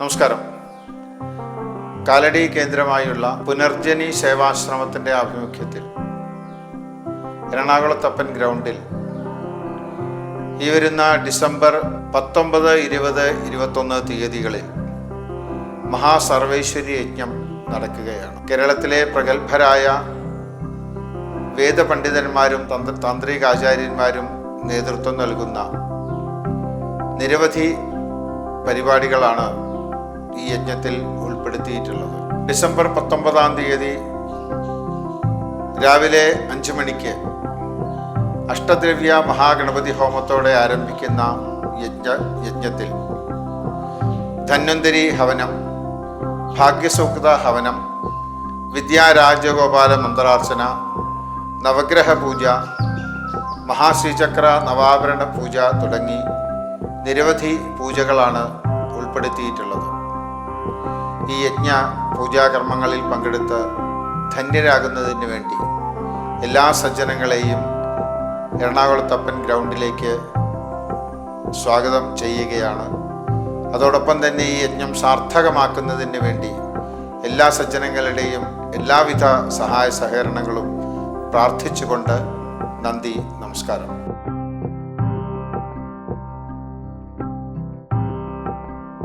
നമസ്കാരം. കാലടി കേന്ദ്രമായുള്ള പുനർജനി സേവാശ്രമത്തിന്റെ ആഭിമുഖ്യത്തിൽ എറണാകുളത്തപ്പൻ ഗ്രൗണ്ടിൽ ഈ വരുന്ന ഡിസംബർ പത്തൊമ്പത് ഇരുപത് ഇരുപത്തൊന്ന് തീയതികളിൽ മഹാസർവേശ്വരി യജ്ഞം നടക്കുകയാണ്. കേരളത്തിലെ പ്രഗത്ഭരായ വേദപണ്ഡിതന്മാരും തന്ത്ര താന്ത്രികാചാര്യന്മാരും നേതൃത്വം നൽകുന്ന നിരവധി പരിപാടികളാണ് ഈ യജ്ഞത്തിൽ ഉൾപ്പെടുത്തിയിട്ടുള്ളത്. ഡിസംബർ പത്തൊമ്പതാം തീയതി രാവിലെ അഞ്ച് മണിക്ക് അഷ്ടദ്രവ്യ മഹാഗണപതി ഹോമത്തോടെ ആരംഭിക്കുന്ന യജ്ഞ യജ്ഞത്തിൽ ധന്വന്തരി ഹവനം ഭാഗ്യസൂക്ത ഹവനം വിദ്യാരാജഗോപാല മന്ത്രാർച്ചന നവഗ്രഹ പൂജ മഹാശ്രീചക്ര നവാഭരണ പൂജ തുടങ്ങി നിരവധി പൂജകളാണ് ഉൾപ്പെടുത്തിയിട്ടുള്ളത്. ഈ യജ്ഞ പൂജാകർമ്മങ്ങളിൽ പങ്കെടുത്ത് ധന്യരാകുന്നതിന് വേണ്ടി എല്ലാ സജ്ജനങ്ങളെയും എറണാകുളത്തപ്പൻ ഗ്രൗണ്ടിലേക്ക് സ്വാഗതം ചെയ്യുകയാണ്. അതോടൊപ്പം തന്നെ ഈ യജ്ഞം സാർത്ഥകമാക്കുന്നതിന് വേണ്ടി എല്ലാ സജ്ജനങ്ങളുടെയും എല്ലാവിധ സഹായ സഹകരണങ്ങളും പ്രാർത്ഥിച്ചുകൊണ്ട് നന്ദി നമസ്കാരം.